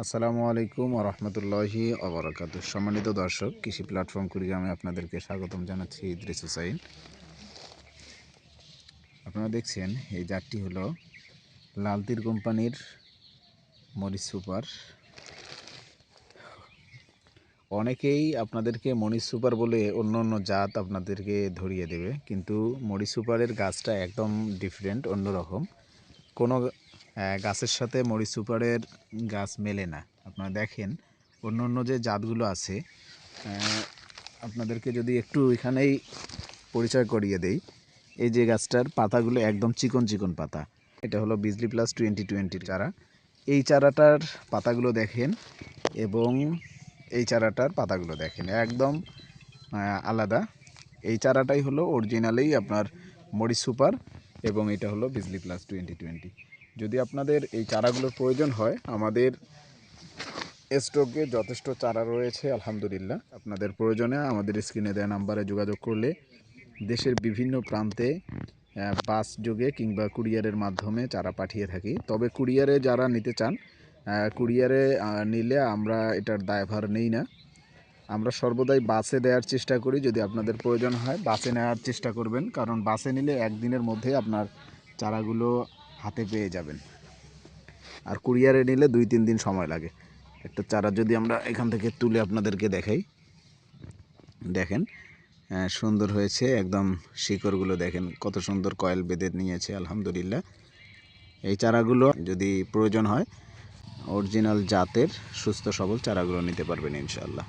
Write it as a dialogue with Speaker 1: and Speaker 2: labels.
Speaker 1: আসসালামু আলাইকুম রহমতুল্লাহি অবরাকাত সম্মানিত দর্শক, কৃষি প্ল্যাটফর্ম কুড়িগ্রামে আপনাদেরকে স্বাগতম জানাচ্ছি ইদ্রিস হুসাইন। আপনারা দেখছেন, এই জাতটি হলো লালতির কোম্পানির মরিচ সুপার। অনেকেই আপনাদেরকে মরিচ সুপার বলে অন্য অন্য জাত আপনাদেরকে ধরিয়ে দেবে, কিন্তু মরিচ সুপারের গাছটা একদম ডিফারেন্ট অন্যরকম। কোনো গাছের সাথে মরিচ সুপারের গাছ মেলে না। আপনারা দেখেন অন্য অন্য যে জাতগুলো আছে আপনাদেরকে যদি একটু এখানেই পরিচয় করিয়ে দেই, এই যে গাছটার পাতাগুলো একদম চিকন চিকন পাতা। এটা হলো বিজলি প্লাস টোয়েন্টি টোয়েন্টির চারা। এই চারাটার পাতাগুলো দেখেন এবং এই চারাটার পাতাগুলো দেখেন, একদম আলাদা। এই চারাটাই হলো অরিজিনালেই আপনার মরিচ সুপার এবং এটা হলো বিজলি প্লাস টোয়েন্টি টোয়েন্টি। যদি আপনাদের এই চারাগুলোর প্রয়োজন হয়, আমাদের স্টকে যথেষ্ট চারা রয়েছে, আলহামদুলিল্লাহ। আপনাদের প্রয়োজনে আমাদের স্ক্রিনে দেওয়া নাম্বারে যোগাযোগ করলে দেশের বিভিন্ন প্রান্তে বাস যোগে কিংবা কুরিয়ারের মাধ্যমে চারা পাঠিয়ে থাকি। তবে কুরিয়ারে যারা নিতে চান কুরিয়ারে নিলে আমরা এটার দায়ভার নেই না। আমরা সর্বদাই বাসে দেওয়ার চেষ্টা করি, যদি আপনাদের প্রয়োজন হয়, বাসে নেওয়ার চেষ্টা করবেন। কারণ বাসে নিলে একদিনের মধ্যে আপনার চারাগুলো হাতে পেয়ে যাবেন। আর কুরিয়ারে নিলে দুই তিন দিন সময় লাগে। একটা চারা যদি আমরা এখান থেকে তুলে আপনাদেরকে দেখাই। দেখেন সুন্দর হয়েছে, একদম শিকড়গুলো দেখেন, কত সুন্দর কয়েল বেঁধে নিয়েছে, আলহামদুলিল্লাহ। এই চারাগুলো যদি প্রয়োজন হয়, অরিজিনাল জাতের সুস্থ সবল চারাগুলো নিতে পারবেন ইনশাআল্লাহ।